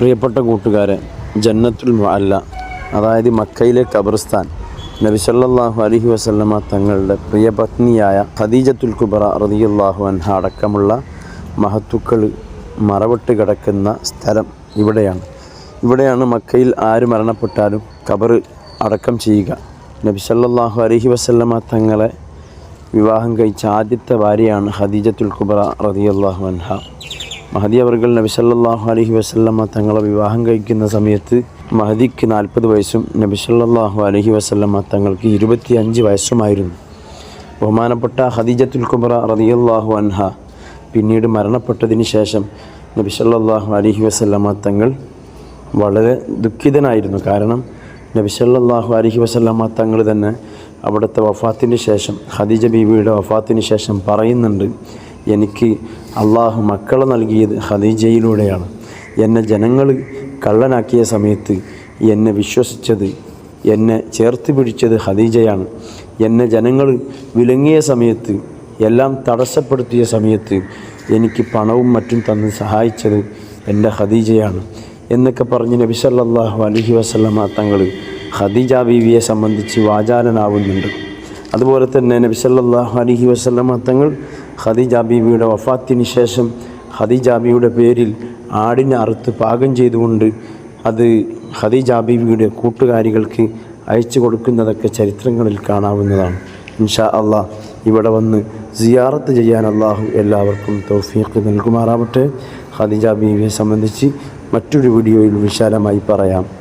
പ്രിയപ്പെട്ട കൂട്ടുകാരെ ജന്നത്തുൽ അല്ല അതായത് മക്കയിലെ ഖബർസ്ഥാൻ. നബി സല്ലല്ലാഹു അലൈഹി വസല്ലമ തങ്ങളുടെ പ്രിയപത്നിയായ ഖദീജത്തുൽ കുബറ റതിയുല്ലാഹു അൻഹ അടക്കമുള്ള മഹത്തുക്കൾ മറവിട്ട് കിടക്കുന്ന സ്ഥലം ഇവിടെയാണ്. ഇവിടെയാണ് മക്കയിൽ ആര് മരണപ്പെട്ടാലും ഖബർ അടക്കം ചെയ്യുക. നബി സല്ലല്ലാഹു അലൈഹി വസല്ലമ തങ്ങളെ വിവാഹം കഴിച്ച ആദ്യത്തെ ഭാര്യയാണ് ഖദീജത്തുൽ കുബറ റതിയുല്ലാഹു അൻഹ. മഹദി അവർകൾ നബി സല്ലല്ലാഹു അലൈഹി വസല്ലമ തങ്ങളെ വിവാഹം കഴിക്കുന്ന സമയത്ത് മഹദിക്ക് നാൽപ്പത് വയസ്സും നബി സല്ലല്ലാഹു അലൈഹി വസല്ലമ തങ്ങൾക്ക് ഇരുപത്തി അഞ്ച് വയസ്സുമായിരുന്നു. ബഹുമാനപ്പെട്ട ഖദീജത്തുൽ കുബറ റളിയല്ലാഹു അൻഹ പിന്നീട് മരണപ്പെട്ടതിന് ശേഷം നബി സല്ലല്ലാഹു അലൈഹി വസല്ലമ തങ്ങൾ വളരെ ദുഃഖിതനായിരുന്നു. കാരണം നബി സല്ലല്ലാഹു അലൈഹി വസല്ലമ തങ്ങൾ തന്നെ അവിടുത്തെ വഫാത്തിന് ശേഷം ഖദീജ ബീബിയുടെ വഫാത്തിന് ശേഷം പറയുന്നുണ്ട് എനിക്ക് അള്ളാഹു മക്കളെ നൽകിയത് ഹദീജയിലൂടെയാണ് എന്നെ ജനങ്ങൾ കള്ളനാക്കിയ സമയത്ത് എന്നെ വിശ്വസിച്ചത് എന്നെ ചേർത്ത് പിടിച്ചത് ഹദീജയാണ് എന്നെ ജനങ്ങൾ വിലങ്ങിയ സമയത്ത് എല്ലാം തടസ്സപ്പെടുത്തിയ സമയത്ത് എനിക്ക് പണവും മറ്റും തന്ന് സഹായിച്ചത് എന്റെ ഹദീജയാണ് എന്നൊക്കെ പറഞ്ഞ് നബി സല്ലല്ലാഹു അലഹി വസ്ലമ തങ്ങൾ ഖദീജ ബീവിയെ സംബന്ധിച്ച് വാചാലനാവുന്നുണ്ട്. അതുപോലെ തന്നെ നബി സല്ലല്ലാഹു അലൈഹി വസല്ലമ തങ്ങൾ ഖദീജ ബീവിയുടെ വഫാത്തിന് ശേഷം ഖദീജ ബീവിയുടെ പേരിൽ ആടിനെ അറുത്ത് പാകം ചെയ്തുകൊണ്ട് അത് ഖദീജ ബീവിയുടെ കൂട്ടുകാരികൾക്ക് അയച്ചു കൊടുക്കുന്നതൊക്കെ ചരിത്രങ്ങളിൽ കാണാവുന്നതാണ്. ഇൻഷാ അള്ളാഹ് ഇവിടെ വന്ന് സിയാറത്ത് ചെയ്യാൻ അള്ളാഹു എല്ലാവർക്കും തൗഫീഖ് നൽകുമാറാവട്ടെ. ഖദീജ ബീവിയെ സംബന്ധിച്ച് മറ്റൊരു വീഡിയോയിൽ വിശാലമായി പറയാം.